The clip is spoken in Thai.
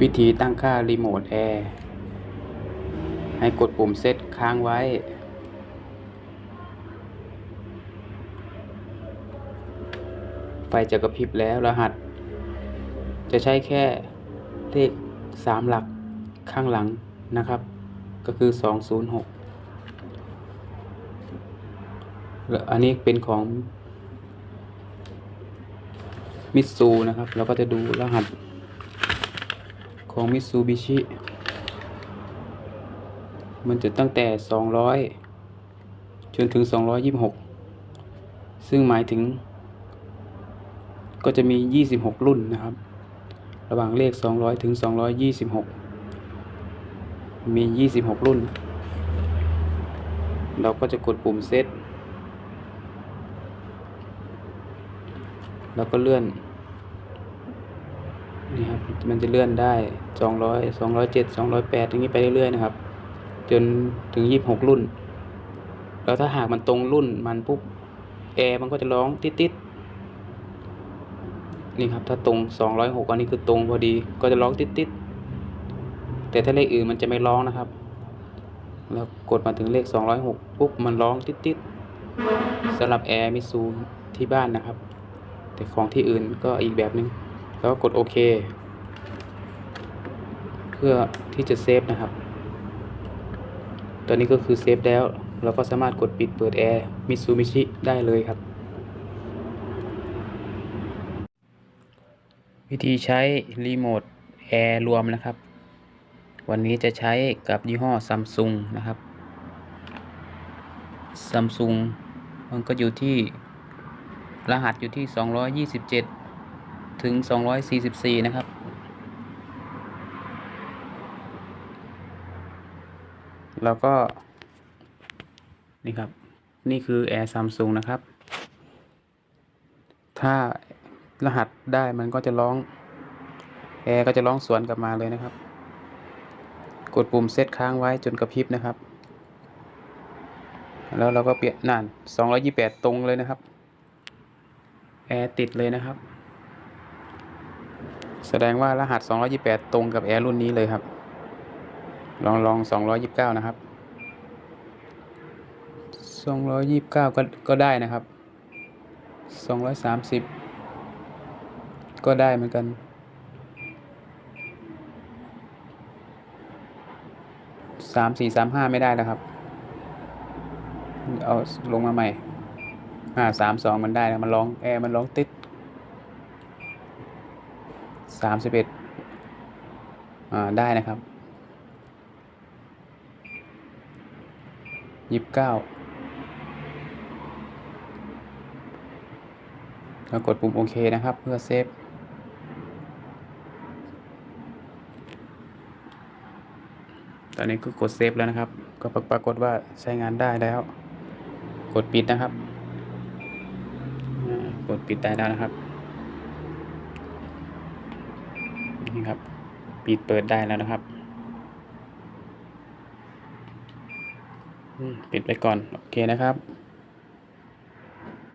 วิธีตั้งค่ารีโมทแอร์ให้กดปุ่มเซตค้างไว้ ไฟจะกระพริบแล้วรหัส จะใช้แค่เลขสามหลักข้างหลังนะครับ ก็คือสองศูนย์หกแล้วอันนี้เป็นของมิตซูนะครับ เราก็จะดูรหัส ของมิตซูบิชิมันจะตั้งแต่ 200 จนถึง 226 ซึ่งหมายถึง ก็จะมี 26 รุ่นนะครับ ระหว่างเลข 200 ถึง 226 มี 26 รุ่น เราก็จะกดปุ่มเซตแล้วก็เลื่อน นี่ครับมันจะเลื่อนได้ 200 207 208อย่างนี้ไปเรื่อยๆนะครับ จนถึง 26 รุ่น แล้วถ้าหากมันตรงรุ่นมันปุ๊บแอร์มันก็จะร้องติดๆนี่ครับถ้าตรง 206 อันนี้คือตรงพอดีก็จะร้องติดๆแต่ถ้าเลขอื่นมันจะไม่ร้องนะครับ แล้วกดมาถึงเลข 206 ปุ๊บมันร้องติดๆสำหรับแอร์มิซูที่บ้านนะครับ แต่ของที่อื่นก็อีกแบบนึง แล้วกกดโอเค เพื่อที่จะเซฟนะครับ ตอนนี้ก็คือเซฟแล้ว เราก็สามารถกดปิดเปิดแอร์มิซูมิชิได้เลยครับ วิธีใช้รีโมทแอร์รวมนะครับ วันนี้จะใช้กับยี่ห้อซัมซุงนะครับซัมซุงมันก็อยู่ที่รหัสอยู่ที่ 227 ถึง 244 นะครับ แล้วก็ นี่ครับ นี่คือแอร์ซัมซุงนะครับ ถ้ารหัสได้มันก็จะร้อง แอร์ก็จะร้องสวนกลับมาเลยนะครับ กดปุ่มเซตค้างไว้จนกระพริบนะครับ แล้วเราก็เปลี่ยนนั่น228 ตรงเลยนะครับ แอร์ติดเลยนะครับ แสดงว่ารหัส 228 ตรงกับแอร์รุ่นนี้เลยครับ ลองลอง 229 นะครับ 229 ก็ก็ได้นะครับ 230 ก็ได้เหมือนกันสามสี่สามห้าไม่ได้แล้วครับ เอาลงมาใหม่ห้าสามสองมันได้นะมันร้องแอร์มันร้องติด สามสิบเอ็ดอ่าได้นะครับยี่สิบเก้าแล้วกดปุ่มโอเคนะครับ เพื่อเซฟตอนนี้ก็กดเซฟแล้วนะครับ ก็ปรากฏว่าใช้งานได้แล้ว กดปิดนะครับ กดปิดได้แล้วนะครับ นี่ครับ ปิดเปิดได้แล้วนะครับปิดไปก่อน โอเคนะครับ